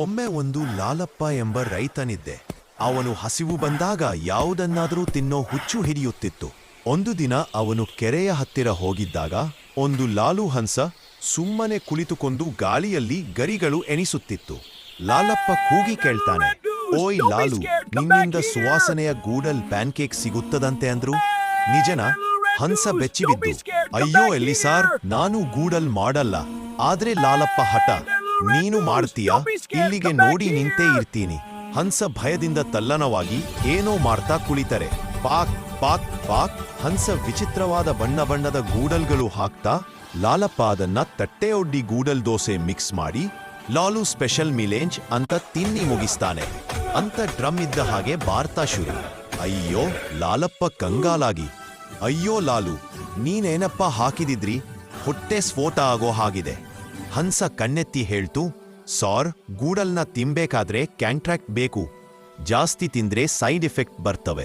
ಒಮ್ಮೆ ಒಂದು ಲಾಲಪ್ಪ ಎಂಬ ರೈತನಿದ್ದೆ. ಅವನು ಹಸಿವು ಬಂದಾಗ ಯಾವುದನ್ನಾದರೂ ತಿನ್ನೋ ಹುಚ್ಚು ಹಿಡಿಯುತ್ತಿತ್ತು. ಒಂದು ದಿನ ಅವನು ಕೆರೆಯ ಹತ್ತಿರ ಹೋಗಿದ್ದಾಗ ಒಂದು ಲಾಲು ಹಂಸ ಸುಮ್ಮನೆ ಕುಳಿತುಕೊಂಡು ಗಾಳಿಯಲ್ಲಿ ಗರಿಗಳು ಎಣಿಸುತ್ತಿತ್ತು ಲಾಲಪ್ಪ ಕೂಗಿ ಕೇಳ್ತಾನೆ, ಓಯ್ ಲಾಲು ನಿನ್ನಿಂದ ಸುವಾಸನೆಯ ಗೂಡಲ್ ಪ್ಯಾನ್ಕೇಕ್ ಸಿಗುತ್ತದಂತೆ ಅಂದ್ರು? ನಿಜನ, ಹಂಸ ಬೆಚ್ಚಿಬಿದ್ದು, ಅಯ್ಯೋ ಎಲ್ಲಿ ಸಾರ್, ನಾನು ಗೂಡಲ್ ಮಾಡಲ್ಲ. ಆದ್ರೆ ಲಾಲಪ್ಪ ಹಠ ನೀನು ಮಾಡ್ತೀಯಾ ಇಲ್ಲಿಗೆ ನೋಡಿ ನಿಂತೇ ಇರ್ತೀನಿ. ಹಂಸ ಭಯದಿಂದ ತಲ್ಲನವಾಗಿ ಏನೋ ಮಾಡ್ತಾ ಕುಳಿತರೆ. ಪಾಕ್ ಪಾಕ್ ಪಾಕ್, ಹಂಸ ವಿಚಿತ್ರವಾದ ಬಣ್ಣ ಬಣ್ಣದ ಗೂಡಲ್ಗಳು ಹಾಕ್ತಾ ಲಾಲಪ್ಪ ಅದನ್ನ ತಟ್ಟೆಯೊಡ್ಡಿ ಗೂಡಲ್ ದೋಸೆ ಮಿಕ್ಸ್ ಮಾಡಿ ಲಾಲು ಸ್ಪೆಷಲ್ ಮಿಲೇಂಜ್ ಅಂತ ತಿನ್ನಿ ಮುಗಿಸ್ತಾನೆ. ಅಂತ ಡ್ರಮ್ ಇದ್ದ ಹಾಗೆ ಬಾರ್ತಾ ಶುರು. ಅಯ್ಯೋ, ಲಾಲಪ್ಪ ಕಂಗಾಲಾಗಿ. ಅಯ್ಯೋ, ಲಾಲು, ನೀನೇನಪ್ಪ ಹಾಕಿದಿದ್ರಿ? ಹೊಟ್ಟೆ ಸ್ಫೋಟ ಆಗೋ ಹಾಗಿದೆ. ಹಂಸ ಕಣ್ಣೆತ್ತಿ ಹೇಳ್ತು ಸಾರ್ ಗೂಡಲ್ನ ತಿನ್ಬೇಕಾದ್ರೆ ಕ್ಯಾಂಟ್ರಾಕ್ಟ್ ಬೇಕು. ಜಾಸ್ತಿ ತಿಂದ್ರೆ ಸೈಡ್ ಎಫೆಕ್ಟ್ ಬರ್ತವೆ.